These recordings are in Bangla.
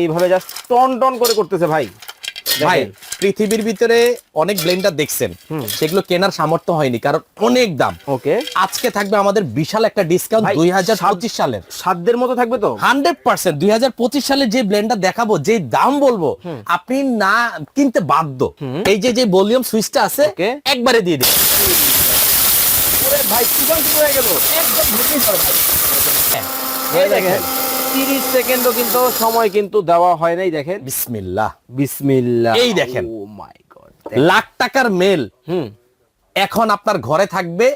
এইভাবে জাস্ট টন টন করে করতেছে ভাই। ভাই পৃথিবীর ভিতরে অনেক ব্লেন্ডার দেখছেন সেগুলো কেনার সামর্থ্য হয়নি কারণ অনেক দাম। ওকে। আজকে থাকবে আমাদের বিশাল একটা ডিসকাউন্ট দুই হাজার পঁচিশ সালের। সাধ্যের মতো থাকবে তো? হান্ড্রেড পার্সেন্ট দুই হাজার পঁচিশ সালে যে ব্লেন্ডার দেখাবো যে দাম বলব আপনি না কিনতে বাধ্য। এই যে যে ভলিউম সুইচটা আছে একবারে দিয়ে দিন। ভাই হয়ে গেল? একদম ভাই। দেখেন তিরিশ সেকেন্ডও কিন্তু সময় কিন্তু দেওয়া হয় নাই দেখেন। বিসমিল্লাহ। বিসমিল্লাহ। এই দেখেন। ও মাই গড লাখ টাকার মেল হুম। এখন আপনার ঘরে থাকবে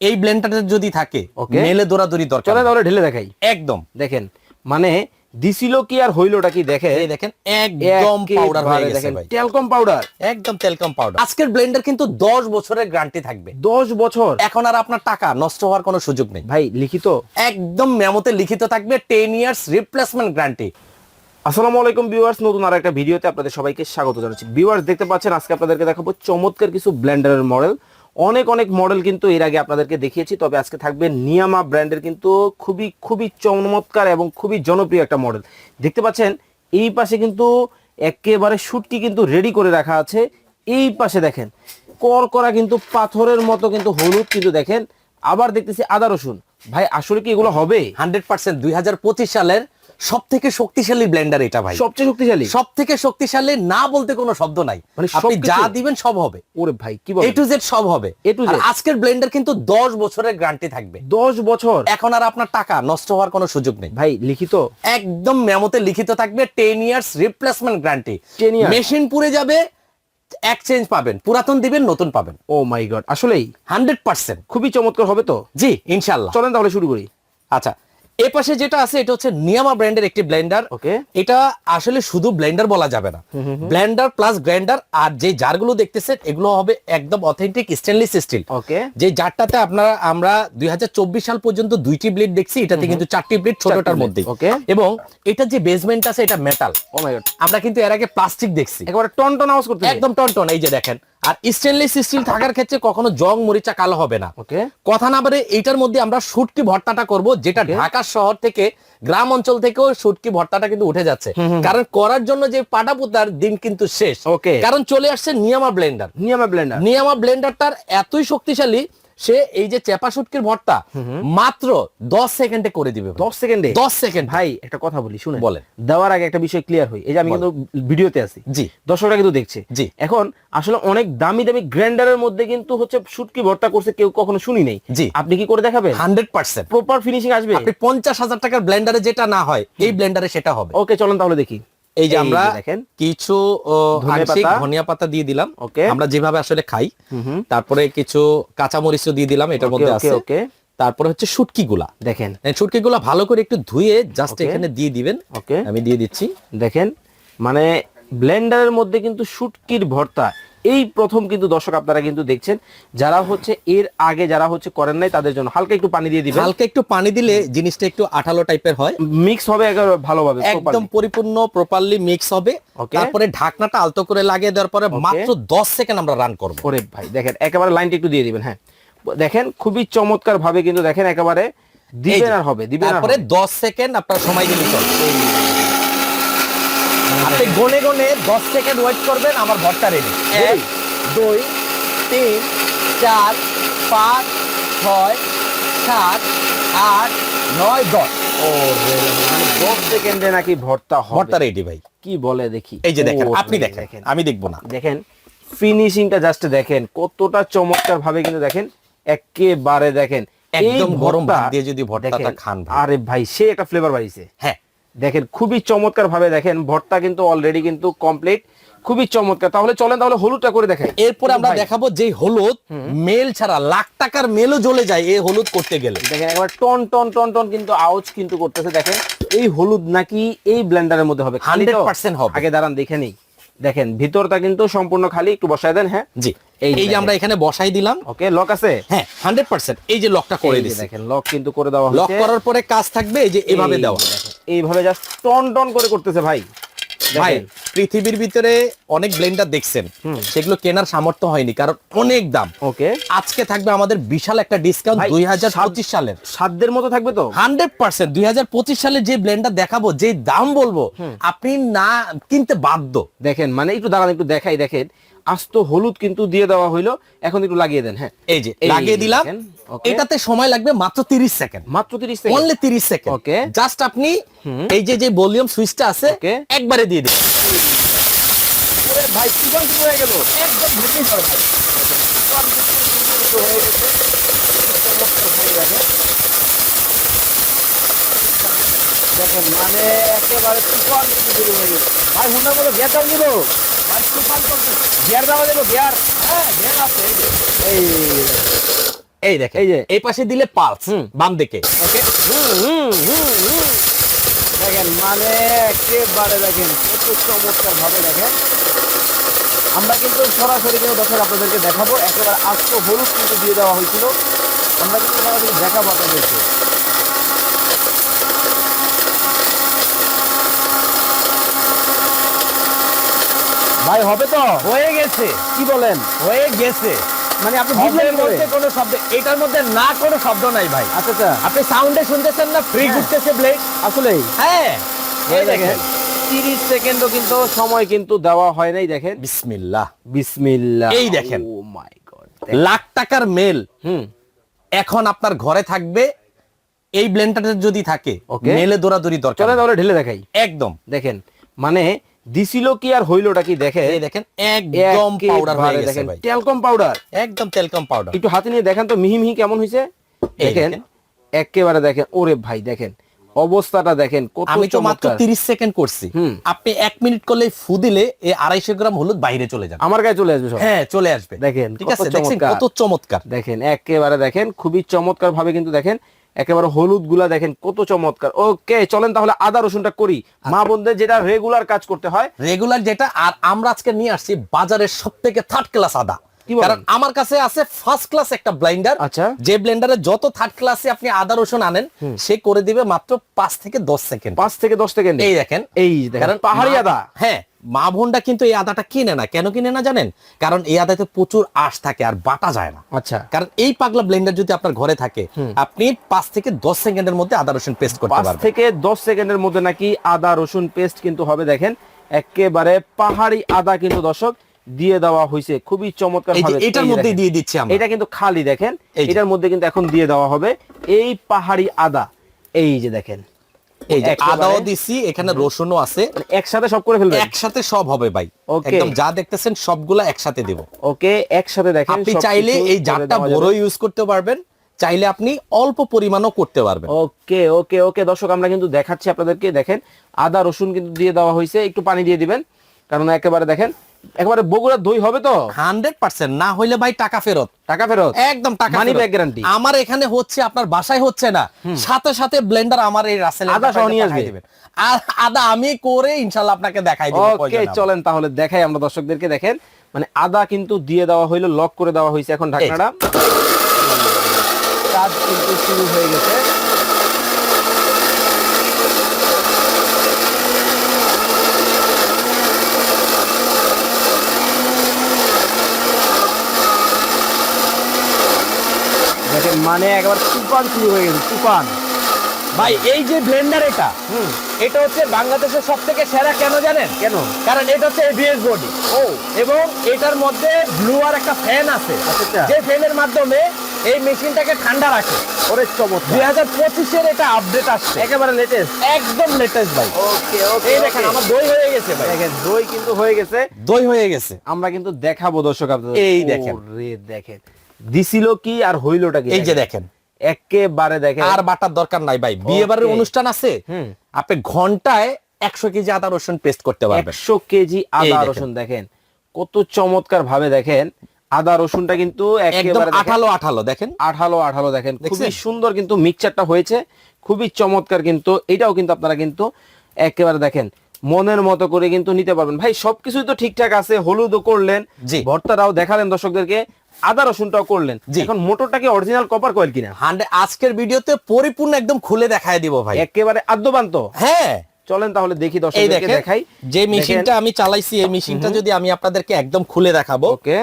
এই ব্লেন্ডারটা যদি থাকে. মেলে দৌড়াদৌড়ি দরকার চলে তাহলে ঢেলে দেখাই। একদম। দেখেন মানে দিছিল কি আর হইলোটা কি দেখে দেখেন একদম পাউডার হয়ে গেছে ভাই। টেলকম পাউডার একদম পাউডার আজকের ব্লেন্ডার কিন্তু 10 বছরের গ্যারান্টি থাকবে। দশ বছর। এখন আর আপনার টাকা নষ্ট হওয়ার কোনো সুযোগ নেই। ভাই লিখিত। একদম মেমোতে লিখিত থাকবে 10 ইয়ার্স রিপ্লেসমেন্ট গ্যারান্টি আসসালামু আলাইকুম ভিউয়ার্স নতুন আর একটা ভিডিওতে আপনাদের সবাইকে স্বাগত জানাচ্ছি। ভিউয়ার্স দেখতে পাচ্ছেন আজকে আপনাদেরকে দেখাবো চমৎকার কিছু ব্লেন্ডারের মডেল অনেক অনেক মডেল কিন্তু এর আগে আপনাদেরকে দেখিয়েছি, তবে আজকে থাকবে নিয়ামা ব্র্যান্ডের কিন্তু খুবই খুবই চমৎকার এবং খুবই জনপ্রিয় একটা মডেল দেখতে পাচ্ছেন, এই পাশে কিন্তু একেবারে শুটকি কিন্তু রেডি করে রাখা আছে। এই পাশে দেখেন কর করা কিন্তু পাথরের মতো কিন্তু হলুদ কিন্তু দেখেন। আবার দেখতেছি আদা রসুন। ভাই, আসলে কি এগুলো হবে? 100% 2025 সালের সব থেকে শক্তিশালী ব্লেন্ডার এটা ভাই। সবচেয়ে শক্তিশালী? সব থেকে শক্তিশালী না বলতে কোনো শব্দ নাই। মানে আপনি যা দিবেন সব হবে। ওরে ভাই কি এ টু জেড সব হবে। To Z? আর আজকের ব্লেন্ডার কিন্তু 10 বছরের গ্যারান্টি থাকবে। দশ বছর? এখন আর আপনার টাকা নষ্ট হওয়ার কোনো সুযোগ নেই। ভাই লিখিত? একদম মেমোতে লিখিত থাকবে 10 ইয়ার্স রিপ্লেসমেন্ট গ্যারান্টি 10? মেশিন পুড়ে যাবে এক্সচেঞ্জ পাবেন পুরাতন দিবেন নতুন পাবেন। ও মাই গড আসলেই? 100% খুবই চমৎকার হবে তো? জি ইনশাআল্লাহ চলেন তাহলে শুরু করি। আচ্ছা এ পাশে যেটা আছে এটা হচ্ছে নিয়ামা ব্র্যান্ডের একটি ব্লেন্ডার Okay. এটা আসলে শুধু ব্লেন্ডার বলা যাবে না। ব্লেন্ডার প্লাস গ্রাইন্ডার আর যে জারগুলো দেখতেছেন এগুলো হবে একদম অথেন্টিক স্টেনলেস স্টিল ওকে যে জারটাতে আপনারা আমরা দুই হাজার চব্বিশ সাল পর্যন্ত দুইটি ব্লেড দেখছি এটাতে কিন্তু চারটি ব্লেড ছোটটার মধ্যে ওকে এবং এটা যে বেসমেন্ট আছে এটা মেটাল ও মাই গড আমরা কিন্তু এর আগে প্লাস্টিক দেখছি। একবার টন টন আওয়াজ করতে একদম টনটন এই যে দেখেন। আর স্টেনলেস স্টিল থাকার ক্ষেত্রে কখনো জং মরিচা কালো হবে না। ওকে। কথা না বলে এইটার মধ্যে আমরা সুটকি ভর্তাটা করব যেটা ঢাকা শহর থেকে গ্রাম অঞ্চল থেকেও সুটকি ভর্তাটা কিন্তু উঠে যাচ্ছে। কারণ করার জন্য যে পাটা পুতার দিন কিন্তু শেষ। ওকে। কারণ চলে আসছে নিয়ামা ব্লেন্ডার নিয়ামা ব্লেন্ডার নিয়ামা ব্লেন্ডারটার এতই শক্তিশালী সে এই যে চেপা শুটকির ভর্তা মাত্র দশ সেকেন্ডে করে দিবে দশ সেকেন্ডে দশ সেকেন্ড ভাই একটা কথা বলি শুনে বলেন। দেওয়ার আগে একটা বিষয় ক্লিয়ার হই। এই যে আমি কিন্তু ভিডিওতে আছি। জি। দর্শকরা কিন্তু দেখছে। জি। এখন আসলে অনেক দামি দামি গ্রাইন্ডারের মধ্যে কিন্তু হচ্ছে শুটকি ভর্তা করছে কেউ কখনো শুনি নেই। জি। আপনি কি করে দেখাবেন? Hundred percent. প্রপার ফিনিশিং আসবে। আপনি পঞ্চাশ হাজার টাকার ব্লেন্ডারে যেটা না হয় এই ব্লেন্ডারে সেটা হবে। ওকে চলেন তাহলে দেখি। এই যে আমরা দেখেন। কিছু আংশিক। ধনিয়া পাতা দিয়ে দিলাম। ওকে। আমরা যেভাবে আসলে খাই তারপরে কিছু কাঁচামরিচ দিয়ে দিলাম এটার মধ্যে আছে। ওকে। তারপরে হচ্ছে শুটকি গুলা দেখেন। শুটকি গুলা ভালো করে একটু ধুয়ে জাস্ট এখানে দিয়ে দিবেন। ওকে। আমি দিয়ে দিচ্ছি। দেখেন মানে ব্লেন্ডারের মধ্যে কিন্তু শুটকির ভর্তা এই প্রথম কিন্তু দর্শক আপনারা কিন্তু দেখছেন যারা হচ্ছে এর আগে যারা হচ্ছে করেন নাই তাদের জন্য হালকা একটু পানি দিয়ে দিবেন। হালকা একটু পানি দিলে জিনিসটা একটু আঠালো টাইপের হয়। মিক্স হবে ভালোভাবে একদম পরিপূর্ণ প্রপারলি মিক্স হবে। তারপরে ঢাকনাটা আলতো করে লাগিয়ে দেওয়ার পরে মাত্র দশ সেকেন্ড আমরা রান করব। ওরে ভাই দেখেন একেবারে লাইনটা একটু দিয়ে দিবেন হ্যাঁ। দেখেন খুবই চমৎকার ভাবে কিন্তু দেখেন একেবারে দিবেন আর হবে দিবেন তারপরে হবে। দশ সেকেন্ড আপনার সময় দিলে চলবে আপনি গনে গনে দশ সেকেন্ড ওয়েট করবেন আমার ভর্তা রেডি এক দুই তিন চার পাঁচ ছয় সাত আট নয় দশ। ও মানে দশ সেকেন্ডে নাকি ভর্তা ভর্তা রেডি ভাই। কি বলে দেখি? এই যে দেখেন আপনি দেখেন আমি দেখব না। দেখেন ফিনিশিংটা জাস্ট দেখেন কতটা চমৎকার ভাবে কিন্তু দেখেন একেবারে দেখেন। একদম গরম ভর্তা, ভাত দিয়ে যদি ভর্তাটা খান আরে ভাই সে একটা ফ্লেভার বাড়িছে হ্যাঁ। দেখেন খুবই চমৎকার ভাবে দেখেন ভর্তা কিন্তু অলরেডি কিন্তু কমপ্লিট খুবই চমৎকার। তাহলে চলেন তাহলে হলুদটা করে দেখেন। এরপরে আমরা দেখাবো যে হলুদ মেল ছাড়া লাখ টাকার মেলও জ্বলে যায় এই হলুদ করতে গেলে। দেখেন একবার টন টন টন টন কিন্তু আওয়াজ কিন্তু করতেছে দেখেন। এই হলুদ নাকি এই ব্লেন্ডারের মধ্যে হবে খালি তো? 100% হবে। আগে দাঁড়ান দেখে নেই। দেখেন ভিতরটা কিন্তু সম্পূর্ণ খালি একটু বসায় দেন হ্যাঁ? জি। এই যে আমরা এখানে বসাই দিলাম। ওকে লক আছে? হ্যাঁ হান্ড্রেড পার্সেন্ট। এই যে লকটা করে দিচ্ছি দেখেন লক কিন্তু করে দেওয়া লক করার পরে কাজ থাকবে এই যে এভাবে দেওয়া। এইভাবে জাস্ট টন টন করে করতেছে ভাই। ভাই পৃথিবীর ভিতরে অনেক ব্লেন্ডার দেখছেন। সেগুলো কেনার সামর্থ্য হয়নি কারণ অনেক দাম। ওকে। আজকে থাকবে আমাদের বিশাল একটা ডিসকাউন্ট দুই হাজার পঁচিশ সালের। সাধ্যের মতো থাকবে তো? হান্ড্রেড পার্সেন্ট দুই হাজার পঁচিশ সালে যে ব্লেন্ডার দেখাবো যে দাম বলব আপনি না কিনতে বাধ্য। দেখেন মানে একটু দাঁড়ান একটু দেখাই দেখেন। আস্ত হলুদ কিন্তু দিয়ে দেওয়া হইল। এখন একটু লাগিয়ে দেন হ্যাঁ। এই যে লাগিয়ে দিলাম। এটাতে সময় লাগবে মাত্র তিরিশ সেকেন্ড। মাত্র তিরিশ সেকেন্ড। অনলি তিরিশ সেকেন্ড। Okay. জাস্ট আপনি এই যে যে ভলিউম সুইচটা আছে একবারে দিয়ে দিন। ভাই চিকন শুরু হয়ে গেল। একদম পড়ো ভাই। দেখেন মানে একেবারে হয়ে গেল। ভাই মধ্যে গিয়ার দাও দিল। গিয়ার দেওয়া দেবো গিয়ার। হ্যাঁ, আছে, এই দেখেন এই যে। এই পাশে দিলে পালস বাম দিকে। ওকে। দেখেন মানে একেবারে দেখেন কত চমৎকার ভাবে দেখেন। আমরা কিন্তু সরাসরি কিন্তু দর্শক আপনাদেরকে দেখাবো। একেবারে আস্ত হলুদ কিন্তু দিয়ে দেওয়া হয়েছিল। আমরা কিন্তু দেখাবো আপনাদেরকে। ভাই হবে তো? হয়ে গেছে। কি বলেন? হয়ে গেছে। মানে আপনি বুঝলেন? মধ্যে কোনো শব্দ এটার মধ্যে না কোনো শব্দ নাই ভাই। আচ্ছা আচ্ছা। আপনি সাউন্ডে শুনতেছেন না? ফ্রি হ্যাঁ। ঘুরতেছে ব্লেড আসলেই। হ্যাঁ। এই দেখেন। তিরিশ সেকেন্ডও কিন্তু সময় কিন্তু দেওয়া হয় নাই দেখেন। বিসমিল্লাহ। বিসমিল্লাহ। এই দেখেন। ও মাই গড লাখ টাকার মেল হুম। এখন আপনার ঘরে থাকবে। এই ব্লেন্ডারটা যদি থাকে. মেলে দৌড়াদৌড়ি দরকার চলে তাহলে ঢেলে দেখাই। একদম। দেখেন মানে দিছিল কি আর হইলোটা কি দেখে দেখেন একদম পাউডার হয়ে গেছে দেখেন টেলকম পাউডার একদম পাউডার একটু হাতে নিয়ে দেখেন তো মিহি মিহি কেমন এই দেখেন। একেবারে দেখেন ওরে ভাই দেখেন অবস্থাটা দেখেন আমি তো মাত্র চমৎকার। তিরিশ সেকেন্ড করছি। হুম। আপনি এক মিনিট করলে ফু দিলে এই আড়াইশো গ্রাম হলুদ বাইরে চলে যাবে। আমার গায়ে চলে আসবে হ্যাঁ চলে আসবে। দেখেন, ঠিক আছে। কত চমৎকার। দেখেন একেবারে দেখেন খুবই চমৎকার ভাবে কিন্তু দেখেন একেবারে হলুদগুলা দেখেন কত চমৎকার। ওকে চলেন তাহলে আদা রসুনটা করি। মা বোনদের যেটা রেগুলার কাজ করতে হয় রেগুলার যেটা আর আমরা আজকে নিয়ে আসছি বাজারের সব থেকে থার্ড ক্লাস আদা? কারণ আমার কাছে আছে ফার্স্ট ক্লাস একটা ব্লেন্ডার আচ্ছা। যে ব্লেন্ডারে যত থার্ড ক্লাসে আপনি আদা রসুন আনেন সে করে দিবে মাত্র পাঁচ থেকে দশ সেকেন্ড। পাঁচ থেকে দশ সেকেন্ড? এই দেখেন। এই দেখেন পাহাড়ি আদা। হ্যাঁ মা বোনটা কিন্তু এই আদাটা কিনে না। কেন কিনে না জানেন? কারণ এই আদাতে প্রচুর আশ থাকে আর বাটা যায় না। আচ্ছা। কারণ এই পাগলা ব্লেন্ডার যদি আপনার ঘরে থাকে আপনি পাঁচ থেকে দশ সেকেন্ডের মধ্যে আদা রসুন পেস্ট করতে পারবেন। পাঁচ থেকে দশ সেকেন্ডের মধ্যে নাকি আদা রসুন পেস্ট কিন্তু হবে দেখেন। একেবারে পাহাড়ি আদা কিন্তু দর্শক দিয়ে দেওয়া হয়েছে খুবই চমৎকার এটার এই মধ্যেই দিয়ে দিচ্ছি আমরা। এটা কিন্তু খালি দেখেন। এটার মধ্যে কিন্তু এখন দিয়ে দেওয়া হবে এই পাহাড়ি আদা। এই যে দেখেন। এই যে একেবারে- আদাও দিছি এখানে রসুনও আছে। মানে একসাথে সব করে ফেলবেন? একসাথে সব হবে ভাই. একদম যা দেখতেছেন সবগুলা একসাথে দেব। ওকে একসাথে দেখেন আপনি চাইলে এই করে জারটা বড় ইউজ করতে পারবেন চাইলে আপনি অল্প পরিমাণও করতে পারবেন। ওকে ওকে ওকে। দর্শক আমরা কিন্তু দেখাচ্ছি আপনাদেরকে। দেখেন আদা রসুন কিন্তু দিয়ে দেওয়া হয়েছে। একটু পানি দিয়ে দিবেন কারণ একেবারে দেখেন একেবারে বগুড়ার দই হবে তো? Hundred percent. না হইলে ভাই টাকা ফেরত। টাকা ফেরত? একদম টাকা ফেরত। back guarantee। আমার এখানে হচ্ছে আপনার বাসায় হচ্ছে না। সাথে সাথে ব্লেন্ডার আমার এই রাসেল আদা সহ নিয়ে আসবে। আদা আমি করে ইনশাল্লাহ আপনাকে দেখাই দেবো ওকে চলেন তাহলে দেখাই আমরা দর্শকদেরকে দেখেন। মানে আদা কিন্তু দিয়ে দেওয়া হইল লক করে দেওয়া হয়েছে এখন ঢাকনাটা। কাজ কিন্তু শুরু হয়ে গেছে দেখেন মানে একবার তুফান শুরু হয়ে গেছে তুফান। ভাই এই যে ব্লেন্ডার এটা এটা হচ্ছে বাংলাদেশের সব থেকে সেরা কেন জানেন? কেন? কারণ এটা হচ্ছে এবিএস বডি ও। এবং এটার মধ্যে ব্লু আর একটা ফ্যান আছে। আচ্ছা, আচ্ছা। যে ফ্যানের মাধ্যমে এই মেশিনটাকে ঠান্ডা রাখে। ওরে চমৎকার। দুই হাজার পঁচিশের এটা আপডেট আসছে। একেবারে লেটেস্ট একদম লেটেস্ট ভাই। ওকে ওকে এই দেখেন আমার দই হয়ে গেছে ভাই। দেখেন দই কিন্তু হয়ে গেছে। দই হয়ে গেছে। আমরা কিন্তু দেখাবো দর্শক আপনাদের। এই দেখেন। ওরে দেখেন। দিছিল কি আর হইলোটা কি এই যে দেখেন। একেবারে দেখেন। আর বাটার দরকার নাই ভাই। বিয়ে বাড়ির অনুষ্ঠান আছে। আপনি ঘন্টায় একশো কেজি আদা রসুন পেস্ট করতে পারবেন। একশো কেজি আদা। রসুন দেখেন। কত চমৎকার ভাবে দেখেন। আদা রসুনটা কিন্তু একেবারে আঠালো আঠালো দেখেন। আঠালো আঠালো দেখেন। খুবই সুন্দর কিন্তু মিক্সচারটা হয়েছে। খুবই চমৎকার কিন্তু। এটাও কিন্তু আপনারা কিন্তু একেবারে দেখেন। মনের মতো করে কিন্তু নিতে পারবেন। ভাই সবকিছুই তো ঠিকঠাক আছে হলুদও করলেন ভর্তাটাও দেখালেন দর্শকদেরকে আদা রসুনটাও করলেন। এখন মোটরটাকে অরিজিনাল কপার কয়েল কিনা? হান্ড্রেড আজকের ভিডিওতে পরিপূর্ণ একদম খুলে দেখায় দিব ভাই। একেবারে আদ্যবান্ত। হ্যাঁ। চলেন তাহলে দেখি দর্শকদেরকে দেখাই। যে মেশিনটা আমি চালাইছি এই মেশিনটা যদি আমি আপনাদেরকে একদম খুলে দেখাবো। ওকে।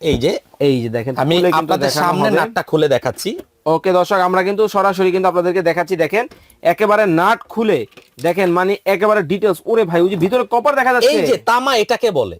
এই যে এই যে দেখেন আমি আপনাদের সামনে নাটটা খুলে দেখাচ্ছি। ওকে দর্শক আমরা কিন্তু সরাসরি কিন্তু আপনাদেরকে দেখাচ্ছি দেখেন একেবারে নাট খুলে দেখেন মানে একেবারে ডিটেলস ওরে ভাই ওই যে ভিতরে কপার দেখা যাচ্ছে। এই যে তামা এটাকে বলে।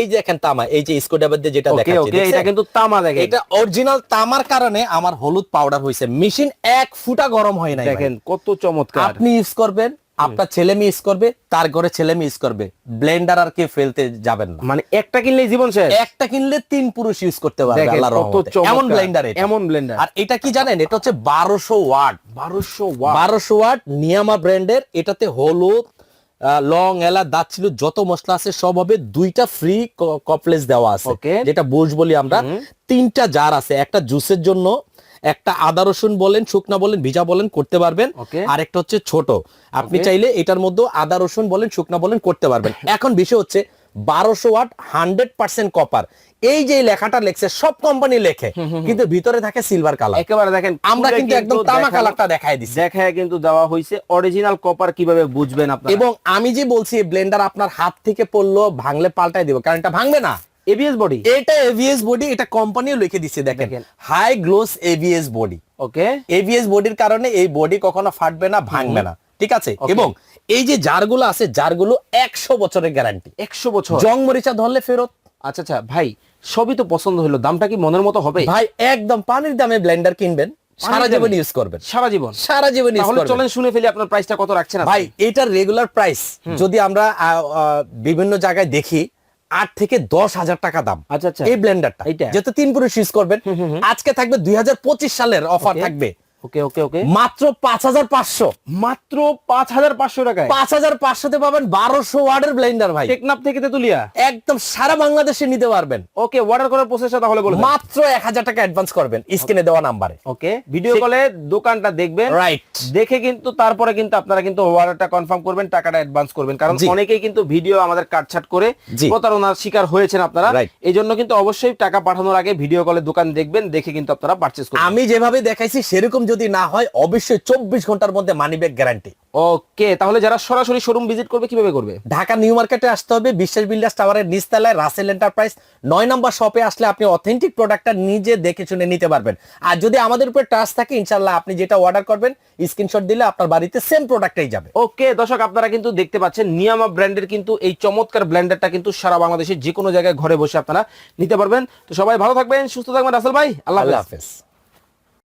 এই যে দেখেন তামা এই যে স্কোডাবার দিয়ে যেটা দেখাচ্ছি ওকে এটা কিন্তু তামা দেখেন। এটা অরিজিনাল তামার কারণে আমার হলুদ পাউডার হইছে মেশিন এক ফুটা গরম হয় না দেখেন কত চমৎকার। আপনি ইউজ করবেন আপনার ছেলে মেয়ে ইউজ করবে তার ঘরে ছেলে মেয়ে ইউজ করবে। ব্লেন্ডার আর কে ফেলতে যাবেন না। মানে একটা কিনলে জীবন শেষ? একটা কিনলে তিন পুরুষ ইউজ করতে পারবে আল্লাহর রহমতে। এমন ব্লেন্ডার এটা। এমন ব্লেন্ডার আর এটা কি জানেন? এটা হচ্ছে বারোশো ওয়াট। বারোশো ওয়াট। বারোশো ওয়াট নিয়ামা ব্র্যান্ডের এটাতে হলুদ লং এলা দাচ্ছিল যত মশলা আছে সব হবে দুইটা ফ্রি কপলেস দেওয়া আছে। যেটা বুশ বলি আমরা। তিনটা জার আছে একটা জুসের জন্য একটা আদা রসুন বলেন শুকনা বলেন ভিজা বলেন করতে পারবেন। আর একটা হচ্ছে ছোট। আপনি চাইলে এটার মধ্যে আদা রসুন বলেন শুকনা বলেন করতে পারবেন। এখন বিষয় হচ্ছে বারোশো ওয়াট হান্ড্রেড পার্সেন্ট কপার এই যে লেখাটা লেখছে সব কোম্পানি লেখে কিন্তু ভিতরে থাকে সিলভার কালার একেবারে দেখেন আমরা কিন্তু একদম তামা কালারটা দেখাই দিচ্ছি দেখায় কিন্তু দেওয়া হয়েছে। অরিজিনাল কপার কীভাবে বুঝবেন আপনারা? এবং আমি যে বলছি ব্লেন্ডার আপনার হাত থেকে পড়ল ভাঙলে পাল্টাই দিব কারণ এটা ভাঙবে না। এবিএস বডি এটা এভিএস বডি এটা কোম্পানিও লিখে দিচ্ছে দেখেন। High gloss ABS body okay ABS বডির কারণে এই বডি কখনো ফাটবে না ভাঙবে না। ঠিক আছে? এবং এই যে জারগুলো আছে জারগুলো একশো বছরের গ্যারান্টি একশো বছর। জং মরিচা ধরলে ফেরত। আচ্ছা আচ্ছা ভাই সবই তো পছন্দ হলো। দামটা কি মনের মতো হবে? ভাই একদম পানির দামে ব্লেন্ডার কিনবেন সারা জীবন ইউজ করবেন। সারা জীবন। সারা জীবন ইউজ তাহলে করবেন। চলেন শুনে ফেলি আপনার প্রাইসটা কত রাখছেন? ভাই এটার রেগুলার প্রাইস যদি আমরা বিভিন্ন জায়গায় দেখি আট থেকে দশ হাজার টাকা দাম। আচ্ছা, আচ্ছা। এই ব্লেন্ডারটা? যেহেতু তিন পুরুষ ইউজ করবেন আজকে থাকবে দুই হাজার পঁচিশ সালের অফার থাকবে। ওকে ওকে ওকে মাত্র পাঁচ হাজার পাঁচশো। মাত্র পাঁচ হাজার পাঁচশো টাকায়? পাঁচ হাজার পাঁচশোতে পাবেন বারোশো ওয়ার্ডের ব্লেন্ডার ভাই। টেকনাফ থেকে তেতুলিয়া? একদম সারা বাংলাদেশে নিতে পারবেন। ওকে অর্ডার করার প্রসেসটা তাহলে বলে মাত্র এক হাজার টাকা অ্যাডভান্স করবেন স্ক্রিনে দেওয়া নাম্বারে। ওকে ভিডিও কলে দোকানটা দেখবেন। রাইট দেখে কিন্তু তারপরে কিন্তু আপনারা কিন্তু অর্ডারটা কনফার্ম করবেন টাকাটা অ্যাডভান্স করবেন। কারণ। অনেকেই কিন্তু ভিডিও আমাদের কাটছাট করে প্রতারণার শিকার হয়েছেন আপনারা। এই জন্য কিন্তু অবশ্যই টাকা পাঠানোর আগে ভিডিও কলে দোকান দেখবেন দেখে কিন্তু আপনারা পারচেজ করবেন। আমি যেভাবে দেখাইছি সেরকম যদি না হয় অবশ্যই চব্বিশ ঘণ্টার মধ্যে মানি ব্যাগ গ্যারান্টি ওকে তাহলে যারা সরাসরি শোরুম ভিজিট করবে কীভাবে করবে? ঢাকা নিউ মার্কেটে আসতে হবে বিশ্বাস বিল্ডার্স টাওয়ারের নিচতলায় রাসেল এন্টারপ্রাইজ। নয় নম্বর শপে আসলে আপনি অথেন্টিক প্রোডাক্টটা নিজে দেখে শুনে নিতে পারবেন। আর যদি আমাদের উপর ট্রাস্ট থাকে ইনশাল্লাহ আপনি যেটা অর্ডার করবেন স্ক্রিনশট দিলে আপনার বাড়িতে সেম প্রোডাক্টটাই যাবে। ওকে দর্শক আপনারা কিন্তু দেখতে পাচ্ছেন নিয়ামা ব্র্যান্ডের কিন্তু এই চমৎকার ব্র্যান্ডেরটা কিন্তু সারা বাংলাদেশে যে কোনো জায়গায় ঘরে বসে আপনারা নিতে পারবেন। তো সবাই ভালো থাকবেন সুস্থ থাকবেন রাসেল ভাই আল্লাহ হাফেজ।